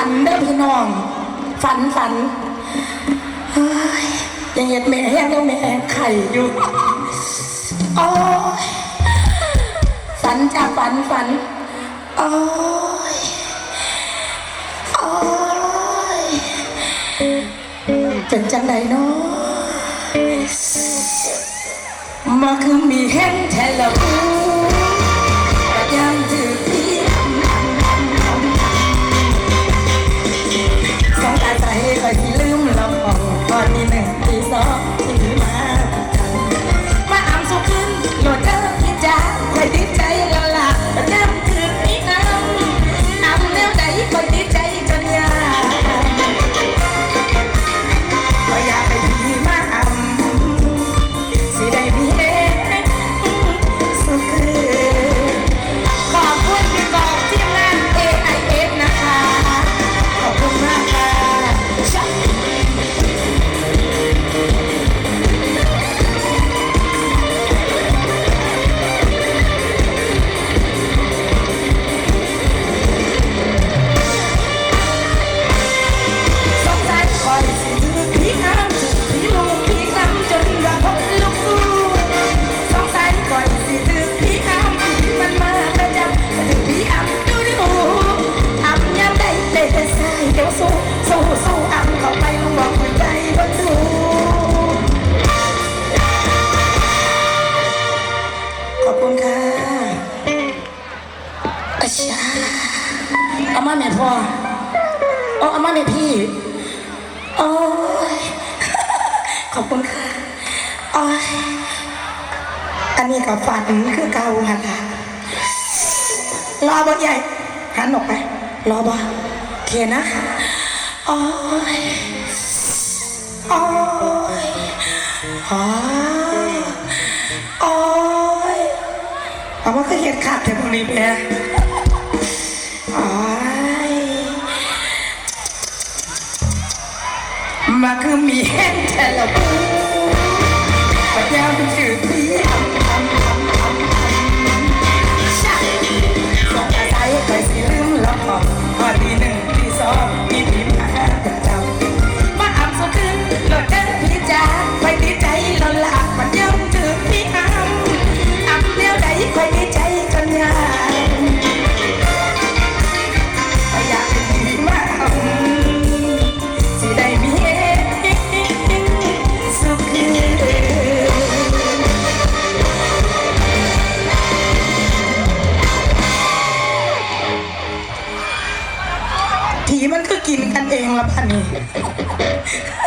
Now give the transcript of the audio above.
ฝันฝันเฮ้ยยังเห็ดแม่แห้งแล้วแม่ไข่อยู่โอ้ฝันจากฝันฝันโอ้ยโอ้ยเป็นจังไดเนาะมาคือมีเห็นแทนละกู ใจคอย อามาแม่พ่อเอาเอามาแม่พี่โอ้ยขอบคุณค่ะโอ้ยอันนี้กับฝันคือเก่าค่ะรอบอใหญ่หันออกไป รอบอโอเคนนะโอ้ยโอ้ยอ๋อโอ้ยเอาว่าก็เห็ดขาดแต่พวกนี้แม่โอ้ย มาคือมีเห็นแต่ละปู มันก็กินกันเองละพันนี่